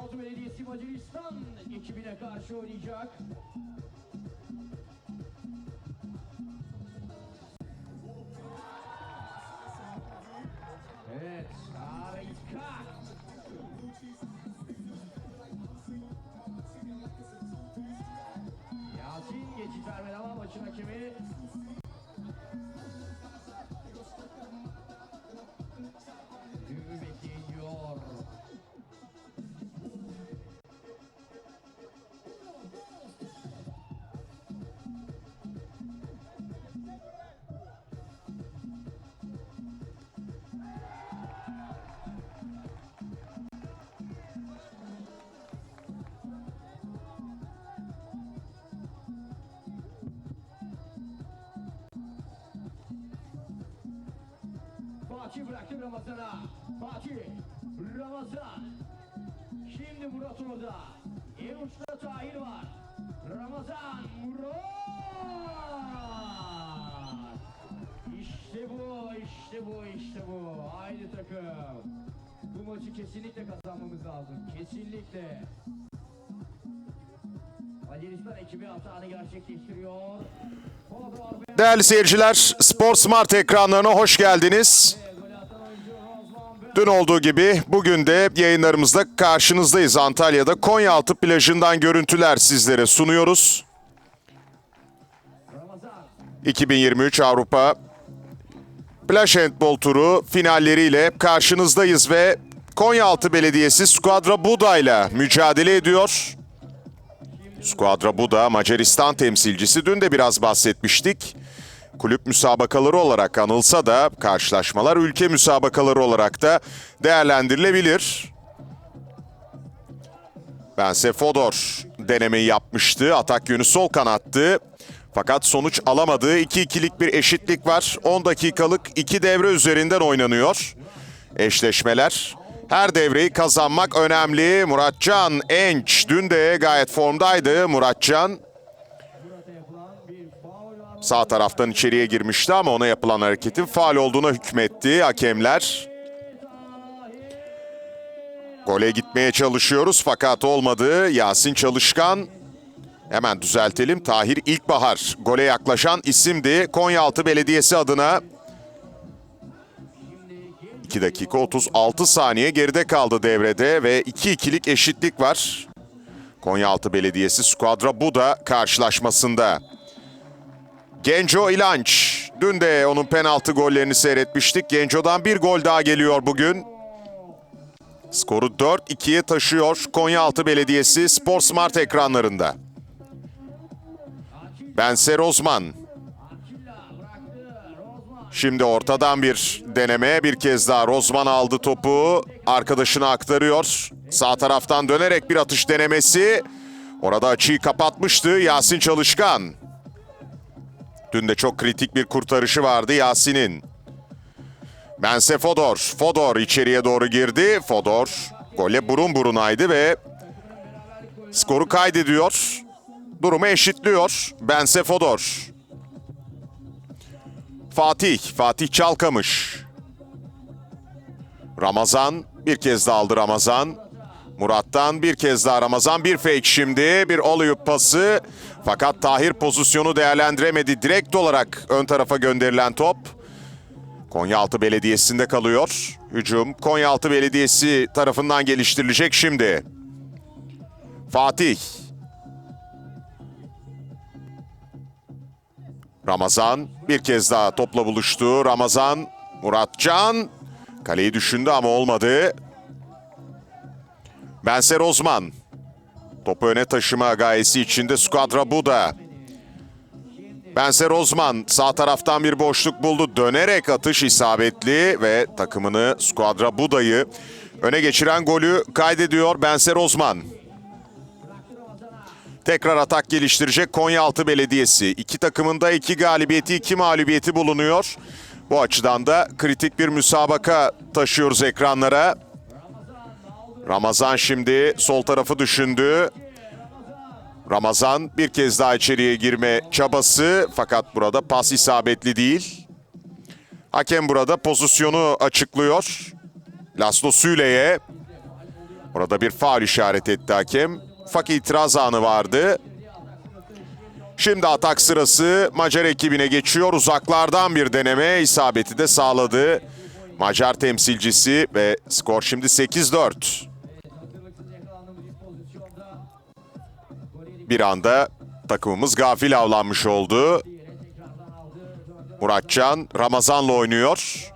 Konyaaltı Belediyesi Macaristan ekibine karşı oynayacak. Fatih Ramazan'a. Fatih, Ramazan. Şimdi Murat orada. En uçta Tahir var. Ramazan, Murat. İşte bu, işte bu, işte bu. Haydi takım. Bu maçı kesinlikle kazanmamız lazım. Kesinlikle. Macaristan ekibi hatanı gerçekleştiriyor. Değerli seyirciler, Spor Smart ekranlarına hoş geldiniz. Dün olduğu gibi bugün de yayınlarımızda karşınızdayız Antalya'da. Konyaaltı plajından görüntüler sizlere sunuyoruz. Ramazan. 2023 Avrupa Plaj Handball Turu finalleriyle karşınızdayız ve Konyaaltı Belediyesi Squadra Buda ile mücadele ediyor. Squadra Buda Macaristan temsilcisi dün de biraz bahsetmiştik. Kulüp müsabakaları olarak anılsa da karşılaşmalar ülke müsabakaları olarak da değerlendirilebilir. Bense Fodor denemeyi yapmıştı. Atak yönü sol kanattı. Fakat sonuç alamadığı 2-2'lik bir eşitlik var. 10 dakikalık 2 devre üzerinden oynanıyor. Eşleşmeler. Her devreyi kazanmak önemli. Muratcan Enç dün de gayet formdaydı. Muratcan Murat'a yapılan bir faul var. Sağ taraftan içeriye girmişti ama ona yapılan hareketin faal olduğuna hükmetti hakemler. Gole gitmeye çalışıyoruz fakat olmadı. Yasin Çalışkan hemen düzeltelim. Tahir İlkbahar gole yaklaşan isimdi. Konyaaltı Belediyesi adına 2 dakika 36 saniye geride kaldı devrede ve 2-2'lik eşitlik var. Konyaaltı Belediyesi Squadra Buda karşılaşmasında. Genco İlanç. Dün de onun penaltı gollerini seyretmiştik. Genco'dan bir gol daha geliyor bugün. Skoru 4-2'ye taşıyor Konyaaltı Belediyesi Spor Smart ekranlarında. Bense Rozman. Şimdi ortadan bir deneme. Bir kez daha Rozman aldı topu. Arkadaşına aktarıyor. Sağ taraftan dönerek bir atış denemesi. Orada açıyı kapatmıştı Yasin Çalışkan. Dün de çok kritik bir kurtarışı vardı Yasin'in. Bense Fodor. Fodor içeriye doğru girdi. Fodor gole burun burunaydı ve skoru kaydediyor. Durumu eşitliyor. Bense Fodor. Fatih. Fatih Çalkamış. Ramazan. Bir kez daha aldı Ramazan. Murat'tan bir kez daha Ramazan. Bir fake şimdi. Bir alley pası. Fakat Tahir pozisyonu değerlendiremedi. Direkt olarak ön tarafa gönderilen top. Konyaaltı Belediyesi'nde kalıyor. Hücum Konyaaltı Belediyesi tarafından geliştirilecek şimdi. Fatih. Ramazan bir kez daha topla buluştu. Ramazan, Muratcan kaleyi düşündü ama olmadı. Benser Osman. Topu öne taşıma gayesi içinde Squadra Buda. Benser Osman sağ taraftan bir boşluk buldu. Dönerek atış isabetli ve takımını Squadra Buda'yı öne geçiren golü kaydediyor Benser Osman. Tekrar atak geliştirecek Konyaaltı Belediyesi. İki takımında iki galibiyeti, iki mağlubiyeti bulunuyor. Bu açıdan da kritik bir müsabaka taşıyoruz ekranlara. Ramazan şimdi sol tarafı düşündü. Ramazan bir kez daha içeriye girme çabası fakat burada pas isabetli değil. Hakem burada pozisyonu açıklıyor. Laslo Süle'ye Orada bir faul işaret etti hakem. Ufak itiraz anı vardı. Şimdi atak sırası Macar ekibine geçiyor. Uzaklardan bir deneme isabeti de sağladı. Macar temsilcisi ve skor şimdi 8-4. Bir anda takımımız gafil avlanmış oldu. Muratcan Ramazan'la oynuyor.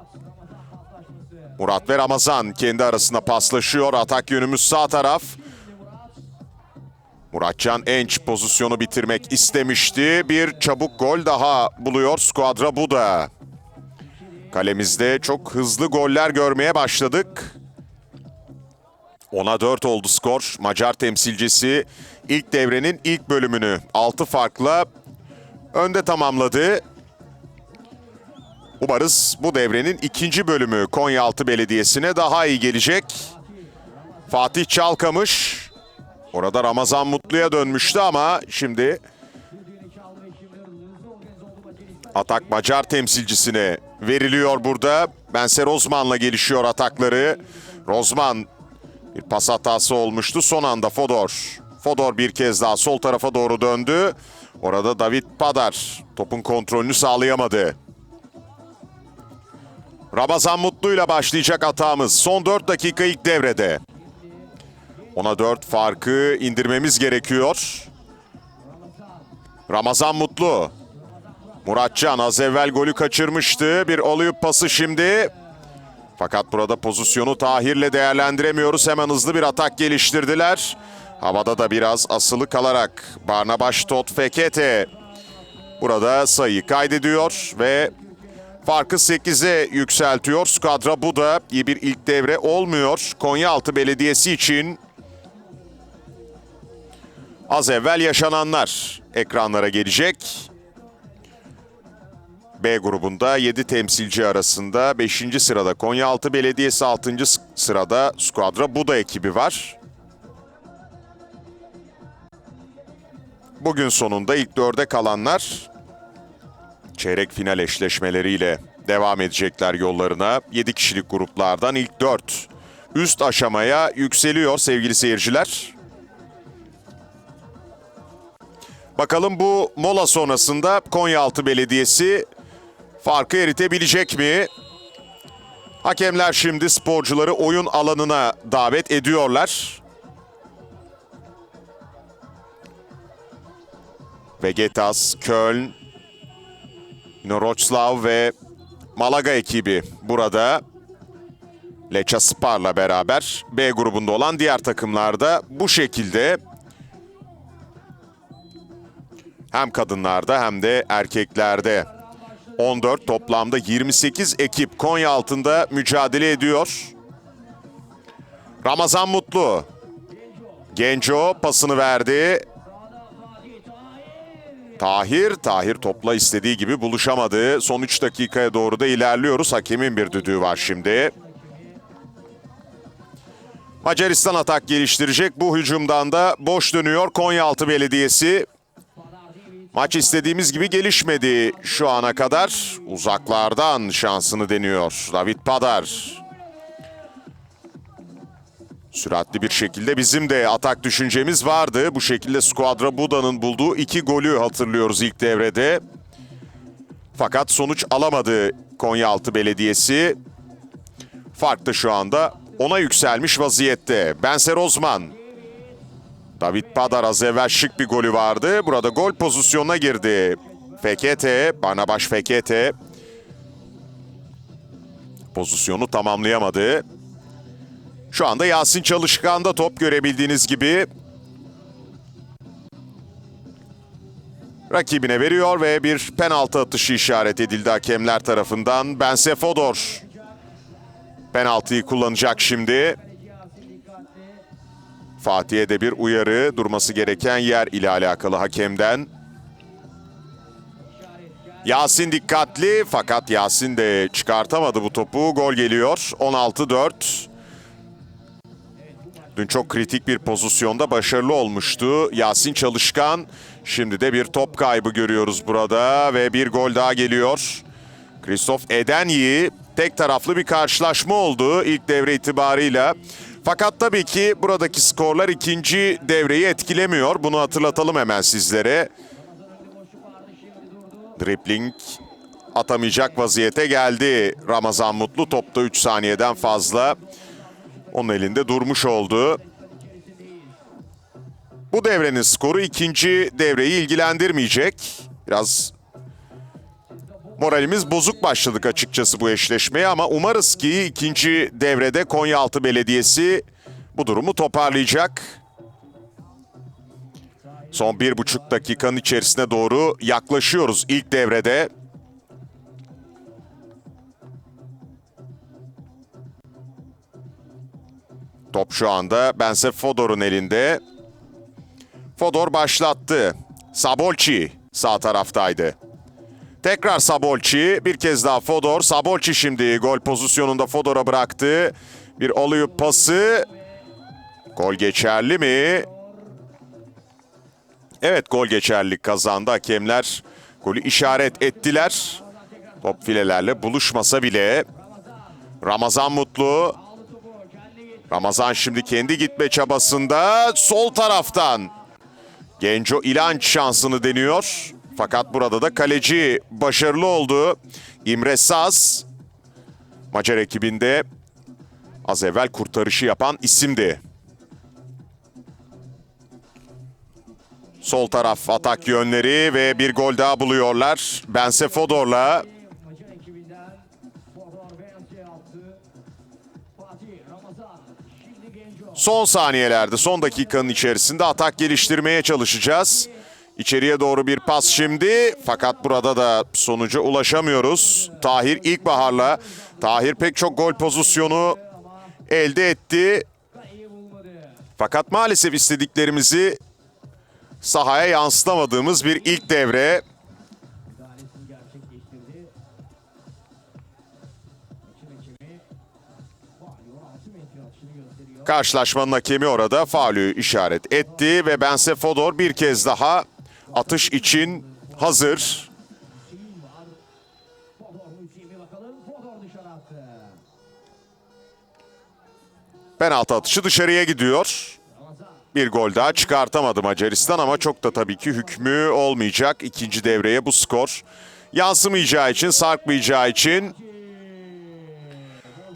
Murat ve Ramazan kendi arasında paslaşıyor. Atak yönümüz sağ taraf. Muratcan Enç pozisyonu bitirmek istemişti. Bir çabuk gol daha buluyor Skuadra Buda. Kalemizde çok hızlı goller görmeye başladık. 10'a 4 oldu skor. Macar temsilcisi ilk devrenin ilk bölümünü 6 farkla önde tamamladı. Umarız bu devrenin ikinci bölümü Konyaaltı Belediyesi'ne daha iyi gelecek. Fatih Çalkamış orada Ramazan Mutlu'ya dönmüştü ama şimdi atak Macar temsilcisine veriliyor burada. Bense Rozman'la gelişiyor atakları. Rozman bir pas hatası olmuştu. Son anda Fodor. Fodor bir kez daha sol tarafa doğru döndü. Orada David Padar topun kontrolünü sağlayamadı. Ramazan Mutlu'yla başlayacak atağımız. Son 4 dakika ilk devrede. Ona 4 farkı indirmemiz gerekiyor. Ramazan Mutlu. Muratcan az evvel golü kaçırmıştı. Bir oluyup pası şimdi. Fakat burada pozisyonu Tahir'le değerlendiremiyoruz. Hemen hızlı bir atak geliştirdiler. Havada da biraz asılı kalarak Barnabaş Tot Fekete burada sayıyı kaydediyor ve farkı 8'e yükseltiyor. Skadra bu da iyi bir ilk devre olmuyor. Konyaaltı Belediyesi için az evvel yaşananlar ekranlara gelecek. B grubunda 7 temsilci arasında 5. sırada Konyaaltı Belediyesi 6. sırada Skuadra Buda ekibi var. Bugün sonunda ilk dörde kalanlar çeyrek final eşleşmeleriyle devam edecekler yollarına. 7 kişilik gruplardan ilk 4 üst aşamaya yükseliyor sevgili seyirciler. Bakalım bu mola sonrasında Konyaaltı Belediyesi farkı eritebilecek mi? Hakemler şimdi sporcuları oyun alanına davet ediyorlar. Vegetas, Köln, Wrocław ve Malaga ekibi burada. Lecce Spar'la beraber B grubunda olan diğer takımlarda bu şekilde hem kadınlarda hem de erkeklerde 14 toplamda 28 ekip Konya altında mücadele ediyor. Ramazan Mutlu. Genco pasını verdi. Tahir, Tahir topla istediği gibi buluşamadı. Son 3 dakikaya doğru da ilerliyoruz. Hakemin bir düdüğü var şimdi. Macaristan atak geliştirecek. Bu hücumdan da boş dönüyor Konyaaltı Belediyesi. Maç istediğimiz gibi gelişmedi şu ana kadar. Uzaklardan şansını deniyor David Padar. Süratli bir şekilde bizim de atak düşüncemiz vardı. Bu şekilde Squadra Buda'nın bulduğu iki golü hatırlıyoruz ilk devrede. Fakat sonuç alamadı Konyaaltı Belediyesi. Fark da şu anda ona yükselmiş vaziyette. Benser Osman. David Padar az evvel şık bir golü vardı. Burada gol pozisyonuna girdi. Fekete, Barnabaş Fekete. Pozisyonu tamamlayamadı. Şu anda Yasin Çalışkan'da top görebildiğiniz gibi. Rakibine veriyor ve bir penaltı atışı işaret edildi hakemler tarafından. Bense Fodor penaltıyı kullanacak şimdi. Fatih'e de bir uyarı durması gereken yer ile alakalı hakemden. Yasin dikkatli fakat Yasin de çıkartamadı bu topu. Gol geliyor. 16-4. Dün çok kritik bir pozisyonda başarılı olmuştu. Yasin Çalışkan. Şimdi de bir top kaybı görüyoruz burada ve bir gol daha geliyor. Kristof Edenyi tek taraflı bir karşılaşma oldu ilk devre itibarıyla. Fakat tabii ki buradaki skorlar ikinci devreyi etkilemiyor. Bunu hatırlatalım hemen sizlere. Dribbling atamayacak vaziyete geldi. Ramazan Mutlu topta 3 saniyeden fazla. Onun elinde durmuş oldu. Bu devrenin skoru ikinci devreyi ilgilendirmeyecek. Biraz moralimiz bozuk başladık açıkçası bu eşleşmeye ama umarız ki ikinci devrede Konyaaltı Belediyesi bu durumu toparlayacak. Son bir buçuk dakikanın içerisine doğru yaklaşıyoruz ilk devrede. Top şu anda Bense Fodor'un elinde. Fodor başlattı. Sabolci sağ taraftaydı. Tekrar Sabolci, bir kez daha Fodor. Sabolci şimdi gol pozisyonunda Fodor'a bıraktı. Bir oluyup pası. Gol geçerli mi? Evet gol geçerli kazandı. Hakemler golü işaret ettiler. Top filelerle buluşmasa bile. Ramazan Mutlu. Ramazan şimdi kendi gitme çabasında sol taraftan. Genco İlanç şansını deniyor. Fakat burada da kaleci başarılı oldu. İmre Saz. Macar ekibinde az evvel kurtarışı yapan isimdi. Sol taraf atak yönleri ve bir gol daha buluyorlar. Bense Fodor'la son saniyelerde, son dakikanın içerisinde atak geliştirmeye çalışacağız. İçeriye doğru bir pas şimdi. Fakat burada da sonuca ulaşamıyoruz. Tahir İlkbahar'la. Tahir pek çok gol pozisyonu elde etti. Fakat maalesef istediklerimizi sahaya yansıtamadığımız bir ilk devre. Müdahalesini gerçekleştirdi. Maçın hakemi Fahri 16 metre atışını gösteriyor. Karşılaşmanın hakemi orada faulü işaret etti ve Bense Fodor bir kez daha atış için hazır. Penaltı atışı dışarıya gidiyor. Bir gol daha çıkartamadı Macaristan ama çok da tabii ki hükmü olmayacak. İkinci devreye bu skor yansımayacağı için, sarkmayacağı için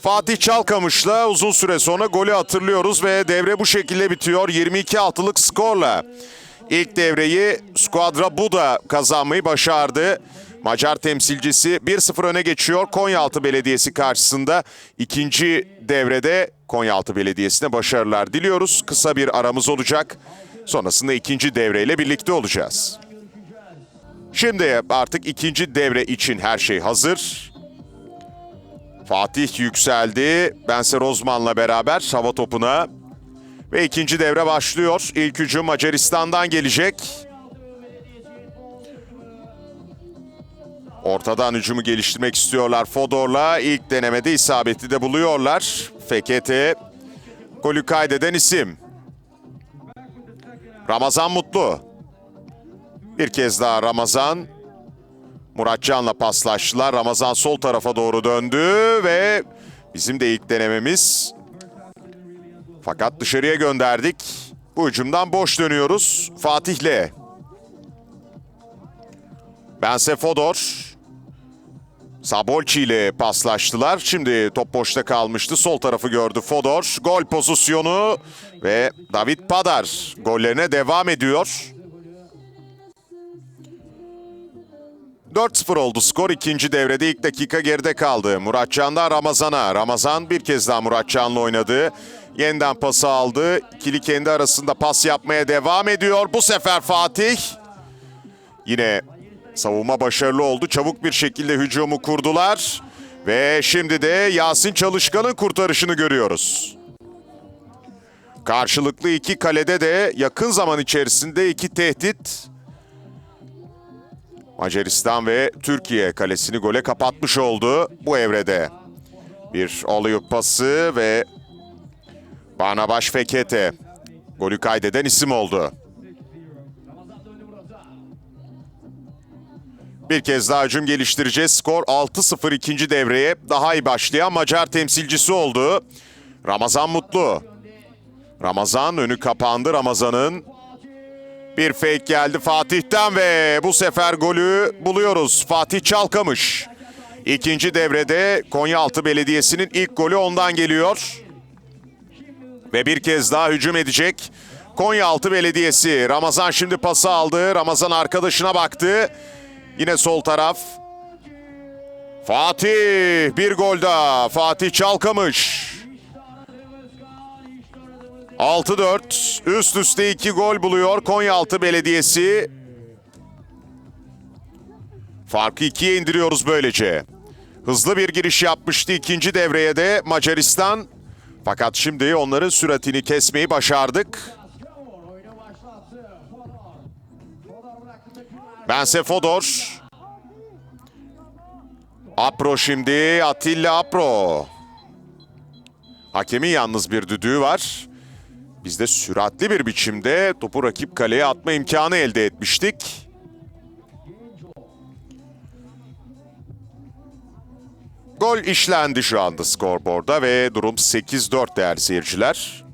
Fatih Çalkamış'la uzun süre sonra golü hatırlıyoruz ve devre bu şekilde bitiyor. 22-6'lık skorla ilk devreyi Squadra Buda kazanmayı başardı. Macar temsilcisi 1-0 öne geçiyor Konyaaltı Belediyesi karşısında. ikinci devrede Konyaaltı Belediyesi'ne başarılar diliyoruz. Kısa bir aramız olacak. Sonrasında ikinci devreyle birlikte olacağız. Şimdi artık ikinci devre için her şey hazır. Fatih yükseldi. Bense Rozman'la beraber hava topuna. Ve ikinci devre başlıyor. İlk hücum Macaristan'dan gelecek. Ortadan hücumu geliştirmek istiyorlar Fodor'la. İlk denemede isabeti de buluyorlar. Fekete golü kaydeden isim. Ramazan Mutlu. Bir kez daha Ramazan. Muratcan'la paslaştılar. Ramazan sol tarafa doğru döndü ve bizim de ilk denememiz. Fakat dışarıya gönderdik. Bu hücumdan boş dönüyoruz. Fatih'le. Bense Fodor. Sabolçi ile paslaştılar. Şimdi top boşta kalmıştı. Sol tarafı gördü Fodor. Gol pozisyonu ve David Padar gollerine devam ediyor. 4-0 oldu skor. ikinci devrede ilk dakika geride kaldı. Muratcan'da Ramazan'a. Ramazan bir kez daha Muratcan'la oynadı. Yeniden pası aldı. İkili kendi arasında pas yapmaya devam ediyor. Bu sefer Fatih. Yine savunma başarılı oldu. Çabuk bir şekilde hücumu kurdular. Ve şimdi de Yasin Çalışkan'ın kurtarışını görüyoruz. Karşılıklı iki kalede de yakın zaman içerisinde iki tehdit Macaristan ve Türkiye kalesini gole kapatmış oldu bu evrede. Bir oluyup pası ve Banabaş Fekete golü kaydeden isim oldu. Bir kez daha hücum geliştireceğiz. Skor 6-0 ikinci devreye daha iyi başlayan Macar temsilcisi oldu. Ramazan Mutlu. Ramazan önü kapandı Ramazan'ın. Bir fake geldi Fatih'ten ve bu sefer golü buluyoruz. Fatih Çalkamış. İkinci devrede Konyaaltı Belediyesi'nin ilk golü ondan geliyor. Ve bir kez daha hücum edecek. Konyaaltı Belediyesi. Ramazan şimdi pası aldı. Ramazan arkadaşına baktı. Yine sol taraf. Fatih bir gol daha. Fatih Çalkamış. 6-4 üst üste 2 gol buluyor Konyaaltı Belediyesi. Farkı ikiye indiriyoruz böylece. Hızlı bir giriş yapmıştı ikinci devreye de Macaristan. Fakat şimdi onların süratini kesmeyi başardık. Bense Fodor. Apro şimdi Atilla Apro. Hakemin yalnız bir düdüğü var. Biz de süratli bir biçimde topu rakip kaleye atma imkanı elde etmiştik. Gol işlendi şu anda skorboarda ve durum 8-4 değerli seyirciler.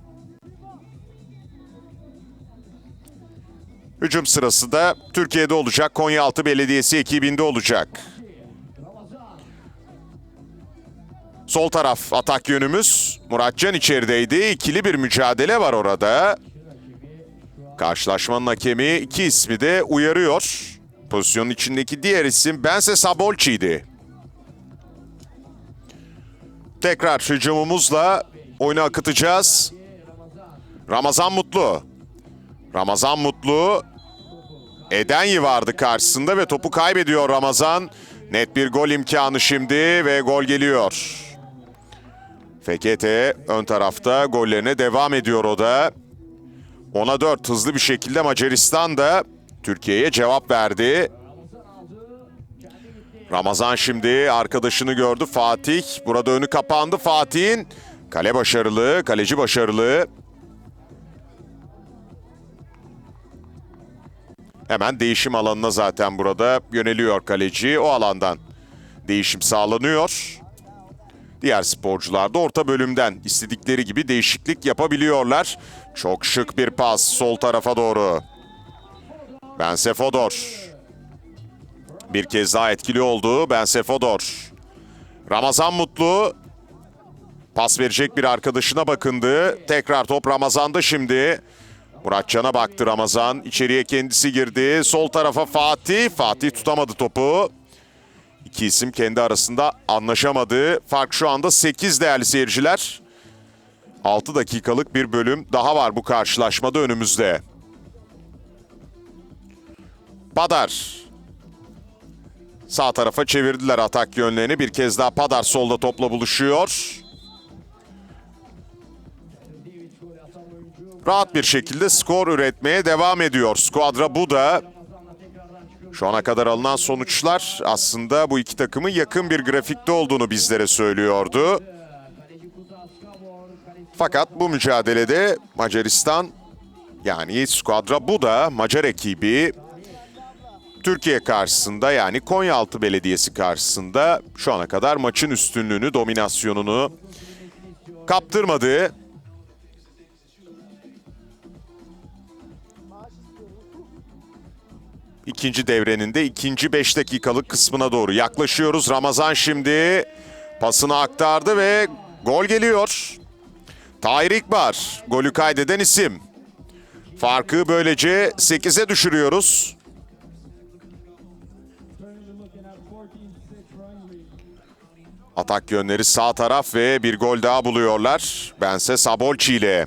Hücum sırası da Türkiye'de olacak. Konyaaltı Belediyesi ekibinde olacak. Sol taraf atak yönümüz. Muratcan içerideydi. İkili bir mücadele var orada. Karşılaşmanın hakemi iki ismi de uyarıyor. Pozisyonun içindeki diğer isim Bense Sabolçi'ydi. Tekrar hücumumuzla oyunu akıtacağız. Ramazan Mutlu. Ramazan Mutlu Edenyi vardı karşısında ve topu kaybediyor Ramazan. Net bir gol imkanı şimdi ve gol geliyor. FKT ön tarafta gollerine devam ediyor o da. Ona 4 hızlı bir şekilde Macaristan da Türkiye'ye cevap verdi. Ramazan şimdi arkadaşını gördü Fatih. Burada önü kapandı Fatih'in. Kale başarılı, kaleci başarılı. Hemen değişim alanına zaten burada yöneliyor kaleci. O alandan değişim sağlanıyor. Diğer sporcular da orta bölümden istedikleri gibi değişiklik yapabiliyorlar. Çok şık bir pas sol tarafa doğru. Bense Fodor. Bir kez daha etkili oldu Bense Fodor. Ramazan Mutlu pas verecek bir arkadaşına bakındı. Tekrar top Ramazan'da şimdi. Muratcan'a baktı Ramazan. İçeriye kendisi girdi. Sol tarafa Fatih. Fatih tutamadı topu. İki isim kendi arasında anlaşamadı. Fark şu anda 8 değerli seyirciler. 6 dakikalık bir bölüm daha var bu karşılaşmada önümüzde. Padar. Sağ tarafa çevirdiler atak yönlerini. Bir kez daha Padar solda topla buluşuyor. Rahat bir şekilde skor üretmeye devam ediyor. Skuadra bu da şu ana kadar alınan sonuçlar aslında bu iki takımın yakın bir grafikte olduğunu bizlere söylüyordu. Fakat bu mücadelede Macaristan yani Skuadra bu da Macar ekibi Türkiye karşısında yani Konyaaltı Belediyesi karşısında şu ana kadar maçın üstünlüğünü, dominasyonunu kaptırmadı. İkinci devrenin de ikinci 5 dakikalık kısmına doğru yaklaşıyoruz. Ramazan şimdi pasını aktardı ve gol geliyor. Tahir İkbar golü kaydeden isim. Farkı böylece 8'e düşürüyoruz. Atak yönleri sağ taraf ve bir gol daha buluyorlar. Bense Sabolçi ile.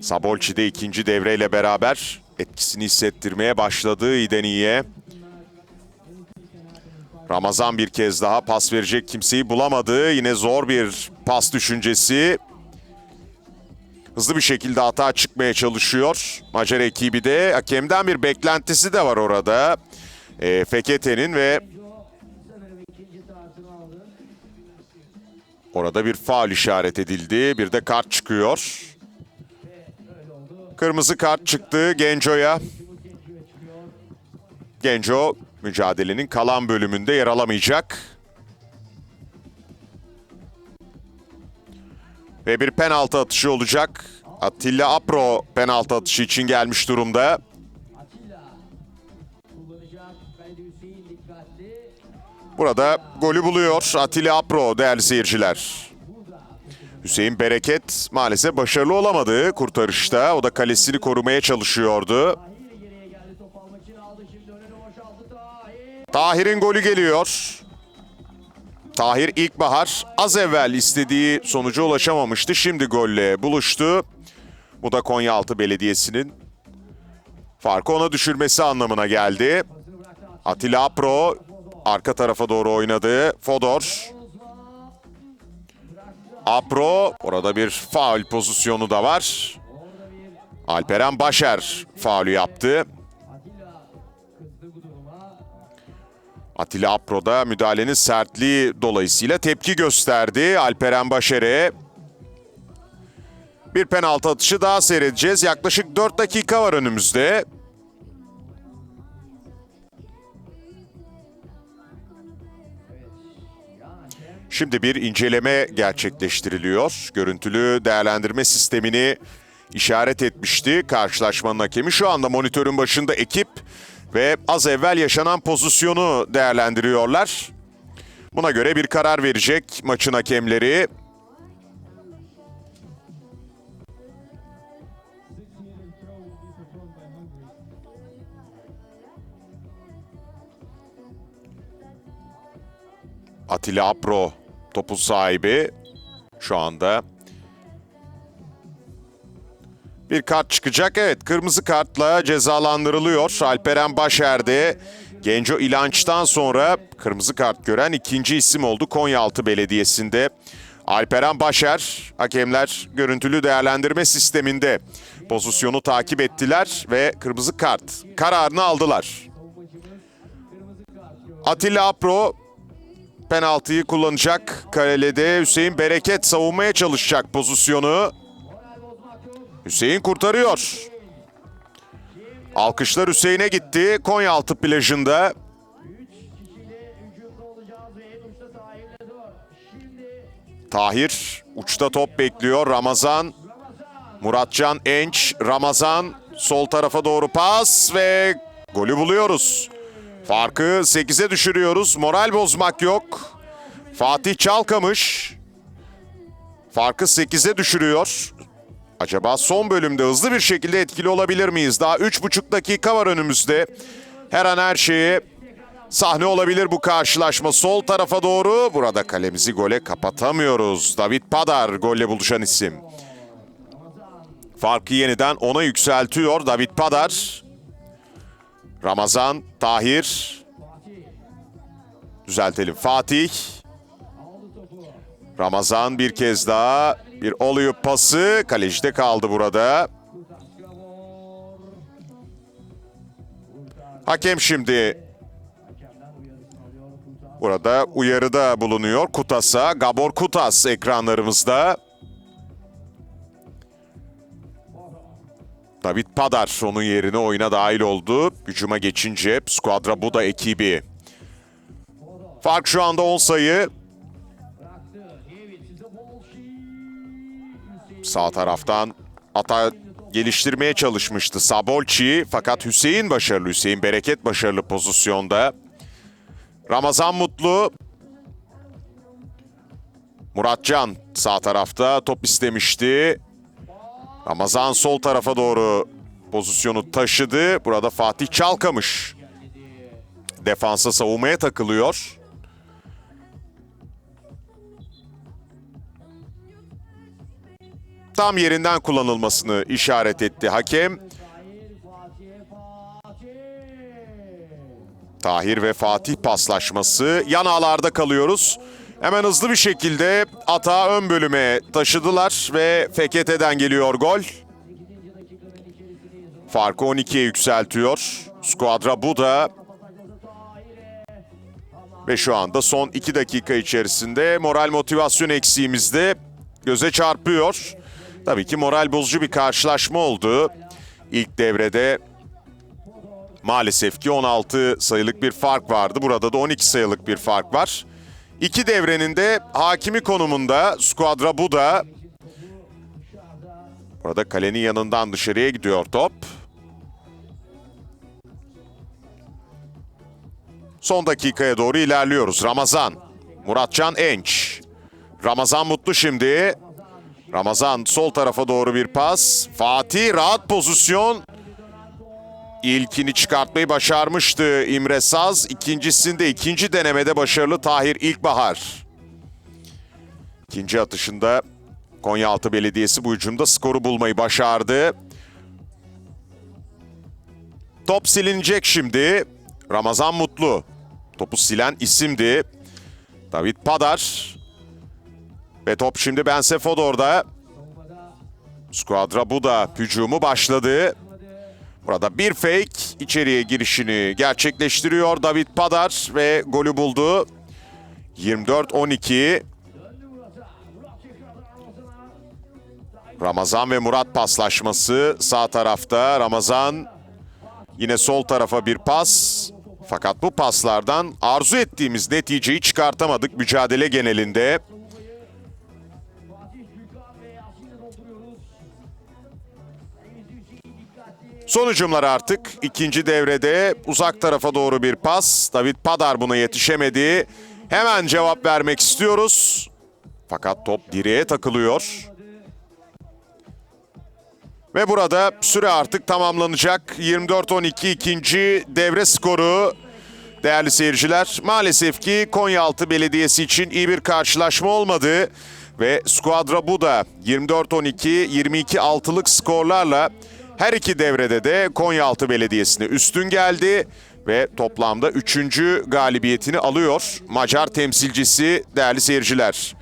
Sabolçi de ikinci devreyle beraber etkisini hissettirmeye başladı İdeni'ye. Ramazan bir kez daha pas verecek kimseyi bulamadı. Yine zor bir pas düşüncesi. Hızlı bir şekilde hata çıkmaya çalışıyor. Macar ekibi de hakemden bir beklentisi de var orada. E, Fekete'nin ve orada bir faul işaret edildi. Bir de kart çıkıyor. Kırmızı kart çıktı Genco'ya. Genco mücadelenin kalan bölümünde yer alamayacak. Ve bir penaltı atışı olacak. Atilla Apro penaltı atışı için gelmiş durumda. Burada golü buluyor Atilla Apro değerli seyirciler. Hüseyin Bereket maalesef başarılı olamadı kurtarışta. O da kalesini korumaya çalışıyordu. Tahir'in golü geliyor. Tahir ilkbahar az evvel istediği sonuca ulaşamamıştı. Şimdi golle buluştu. Bu da Konyaaltı Belediyesi'nin farkı ona düşürmesi anlamına geldi. Atilla Apro arka tarafa doğru oynadı. Fodor. Apro orada bir faul pozisyonu da var. Alperen Başer faulü yaptı. Atilla Apro da müdahalenin sertliği dolayısıyla tepki gösterdi Alperen Başer'e. Bir penaltı atışı daha seyredeceğiz. Yaklaşık 4 dakika var önümüzde. Şimdi bir inceleme gerçekleştiriliyor. Görüntülü değerlendirme sistemini işaret etmişti karşılaşmanın hakemi. Şu anda monitörün başında ekip ve az evvel yaşanan pozisyonu değerlendiriyorlar. Buna göre bir karar verecek maçın hakemleri. Atilla Apro topun sahibi şu anda. Bir kart çıkacak. Evet kırmızı kartla cezalandırılıyor. Alperen Başer'de Genco İlanç'tan sonra kırmızı kart gören ikinci isim oldu Konyaaltı Belediyesi'nde. Alperen Başer, hakemler görüntülü değerlendirme sisteminde pozisyonu takip ettiler ve kırmızı kart kararını aldılar. Atilla Apro penaltıyı kullanacak. Kalede Hüseyin Bereket savunmaya çalışacak pozisyonu. Hüseyin kurtarıyor. Alkışlar Hüseyin'e gitti. Konyaaltı plajında. Tahir uçta top bekliyor. Ramazan. Muratcan Enç, Ramazan sol tarafa doğru pas ve golü buluyoruz. Farkı 8'e düşürüyoruz. Moral bozmak yok. Fatih Çalkamış farkı 8'e düşürüyor. Acaba son bölümde hızlı bir şekilde etkili olabilir miyiz? Daha 3,5 dakika var önümüzde. Her an her şeye sahne olabilir bu karşılaşma. Sol tarafa doğru burada kalemizi gole kapatamıyoruz. David Padar golle buluşan isim. Farkı yeniden ona yükseltiyor David Padar. Ramazan, Tahir. Düzeltelim. Fatih. Ramazan bir kez daha bir oluyor pası. Kalecide kaldı burada. Hakem şimdi burada uyarıda bulunuyor. Kutas'a, Gabor Kutas ekranlarımızda. David Padar onun yerine oyuna dahil oldu. Hücuma geçince Squadra Buda ekibi. Fark şu anda 10 sayı. Sağ taraftan ata geliştirmeye çalışmıştı Sabolçi fakat Hüseyin başarılı, Hüseyin Bereket başarılı pozisyonda. Ramazan Mutlu. Muratcan sağ tarafta top istemişti. Ramazan sol tarafa doğru pozisyonu taşıdı. Burada Fatih Çalkamış defansa savunmaya takılıyor. Tam yerinden kullanılmasını işaret etti hakem. Tahir ve Fatih paslaşması. Yan ağlarda kalıyoruz. Hemen hızlı bir şekilde ata ön bölüme taşıdılar ve FKT'den geliyor gol. 8. dakikanın içerisindeyiz. Farkı 12'ye yükseltiyor. Squadra Patakladı Tahir'e. ve şu anda son 2 dakika içerisinde moral motivasyon eksiğimizde göze çarpıyor. Tabii ki moral bozucu bir karşılaşma oldu. İlk devrede maalesef ki 16 sayılık bir fark vardı. Burada da 12 sayılık bir fark var. İki devrenin de hakimi konumunda Squadra Buda. Orada kalenin yanından dışarıya gidiyor top. Son dakikaya doğru ilerliyoruz. Ramazan, Muratcan Enç. Ramazan mutlu şimdi. Ramazan sol tarafa doğru bir pas. Fatih rahat pozisyon. İlkini çıkartmayı başarmıştı İmre Saz. İkincisinde ikinci denemede başarılı Tahir İlkbahar. İkinci atışında Konyaaltı Belediyesi bu hücumda skoru bulmayı başardı. Top silinecek şimdi. Ramazan Mutlu. Topu silen isimdi. David Padar. Ve top şimdi Bense Fodor'da. Squadra Buda hücumu başladı. Burada bir fake içeriye girişini gerçekleştiriyor David Padar ve golü buldu. 24-12. Ramazan ve Murat paslaşması sağ tarafta. Ramazan yine sol tarafa bir pas. Fakat bu paslardan arzu ettiğimiz neticeyi çıkartamadık mücadele genelinde. Son hücumlar artık ikinci devrede uzak tarafa doğru bir pas. David Padar buna yetişemedi. Hemen cevap vermek istiyoruz. Fakat top direğe takılıyor. Ve burada süre artık tamamlanacak. 24-12 ikinci devre skoru. Değerli seyirciler, maalesef ki Konyaaltı Belediyesi için iyi bir karşılaşma olmadı. Ve Squadra Buda 24-12, 22-6'lık skorlarla her iki devrede de Konyaaltı Belediyesi'ne üstün geldi. Ve toplamda üçüncü galibiyetini alıyor Macar temsilcisi değerli seyirciler.